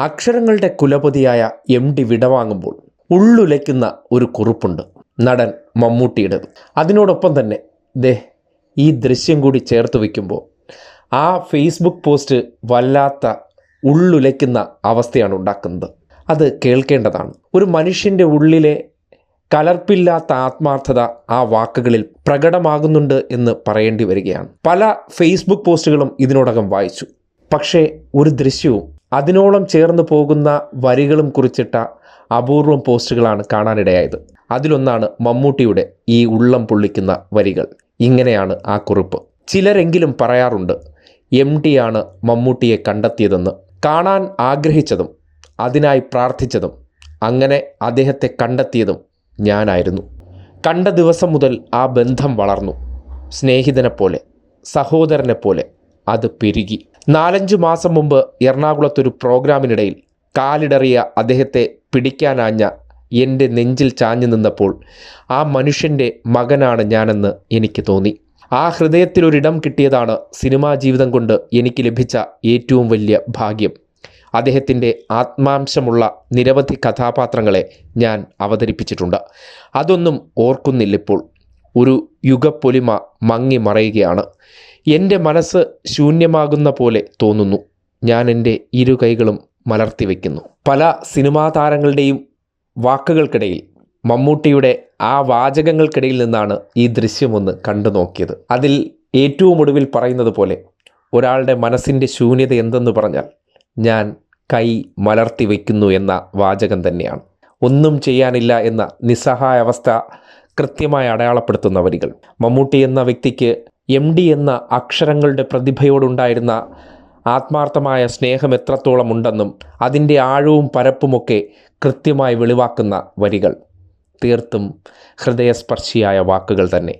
അക്ഷരങ്ങളുടെ കുലപതിയായ M D വിടവാങ്ങുമ്പോൾ ഉള്ളുലയ്ക്കുന്ന ഒരു കുറിപ്പുണ്ട് നടൻ മമ്മൂട്ടിയുടേത് അതിനോടൊപ്പം തന്നെ ദേ ഈ ദൃശ്യം കൂടി ചേർത്ത് വയ്ക്കുമ്പോൾ ആ ഫേസ്ബുക്ക് പോസ്റ്റ് വല്ലാത്ത ഉള്ളുലയ്ക്കുന്ന അവസ്ഥയാണ് ഉണ്ടാക്കുന്നത്. അത് കേൾക്കേണ്ടതാണ്. ഒരു മനുഷ്യന്റെ ഉള്ളിലെ കലർപ്പില്ലാത്ത ആത്മാർത്ഥത ആ വാക്കുകളിൽ പ്രകടമാകുന്നുണ്ട് എന്ന് പറയേണ്ടി വരികയാണ്. പല ഫേസ്ബുക്ക് പോസ്റ്റുകളും ഇതിനോടകം വായിച്ചു. പക്ഷേ ഒരു ദൃശ്യവും അതിനോളം ചേർന്ന് പോകുന്ന വരികളും കുറിച്ചിട്ട അപൂർവം പോസ്റ്റുകളാണ് കാണാനിടയായത്. അതിലൊന്നാണ് മമ്മൂട്ടിയുടെ ഈ ഉള്ളം പൊള്ളിക്കുന്ന വരികൾ. ഇങ്ങനെയാണ് ആ കുറിപ്പ്. ചിലരെങ്കിലും പറയാറുണ്ട് എം ടിയാണ് മമ്മൂട്ടിയെ കണ്ടെത്തിയതെന്ന്. കാണാൻ ആഗ്രഹിച്ചതും അതിനായി പ്രാർത്ഥിച്ചതും അങ്ങനെ അദ്ദേഹത്തെ കണ്ടെത്തിയതും ഞാനായിരുന്നു. കണ്ട ദിവസം മുതൽ ആ ബന്ധം വളർന്നു. സ്നേഹിതനെപ്പോലെ സഹോദരനെപ്പോലെ സഹോദരനെ പോലെ അത് പെരുകി. നാലഞ്ച് മാസം മുമ്പ് എറണാകുളത്തൊരു പ്രോഗ്രാമിനിടയിൽ കാലിടറിയ അദ്ദേഹത്തെ പിടിക്കാനാഞ്ഞ എന്റെ നെഞ്ചിൽ ചാഞ്ഞു നിന്നപ്പോൾ ആ മനുഷ്യന്റെ മകനാണ് ഞാനെന്ന് എനിക്ക് തോന്നി. ആ ഹൃദയത്തിലൊരിടം കിട്ടിയതാണ് സിനിമാ ജീവിതം കൊണ്ട് എനിക്ക് ലഭിച്ച ഏറ്റവും വലിയ ഭാഗ്യം. അദ്ദേഹത്തിന്റെ ആത്മാംശമുള്ള നിരവധി കഥാപാത്രങ്ങളെ ഞാൻ അവതരിപ്പിച്ചിട്ടുണ്ട്. അതൊന്നും ഓർക്കുന്നില്ലിപ്പോൾ. ഒരു യുഗപ്പൊലിമ മങ്ങി മറയുകയാണ്. എന്റെ മനസ്സ് ശൂന്യമാകുന്ന പോലെ തോന്നുന്നു. ഞാൻ എന്റെ ഇരു കൈകളും മലർത്തി വയ്ക്കുന്നു പല സിനിമാ താരങ്ങളുടെയും വാക്കുകൾക്കിടയിൽ മമ്മൂട്ടിയുടെ ആ വാചകങ്ങൾക്കിടയിൽ നിന്നാണ് ഈ ദൃശ്യമൊന്ന് കണ്ടു നോക്കിയത്. അതിൽ ഏറ്റവും ഒടുവിൽ പറയുന്നത് പോലെ ഒരാളുടെ മനസ്സിന്റെ ശൂന്യത എന്തെന്ന് പറഞ്ഞാൽ ഞാൻ കൈ മലർത്തി വയ്ക്കുന്നു എന്ന വാചകം തന്നെയാണ്. ഒന്നും ചെയ്യാനില്ല എന്ന നിസ്സഹായ അവസ്ഥ കൃത്യമായി അടയാളപ്പെടുത്തുന്ന വരികൾ. മമ്മൂട്ടി എന്ന വ്യക്തിക്ക് എം ഡി എന്ന അക്ഷരങ്ങളുടെ പ്രതിഭയോടുണ്ടായിരുന്ന ആത്മാർത്ഥമായ സ്നേഹം എത്രത്തോളം ഉണ്ടെന്നും അതിന്റെ ആഴവും പരപ്പുമൊക്കെ കൃത്യമായി വെളിവാക്കുന്ന വരികൾ. തീർത്തും ഹൃദയസ്പർശിയായ വാക്കുകൾ തന്നെ.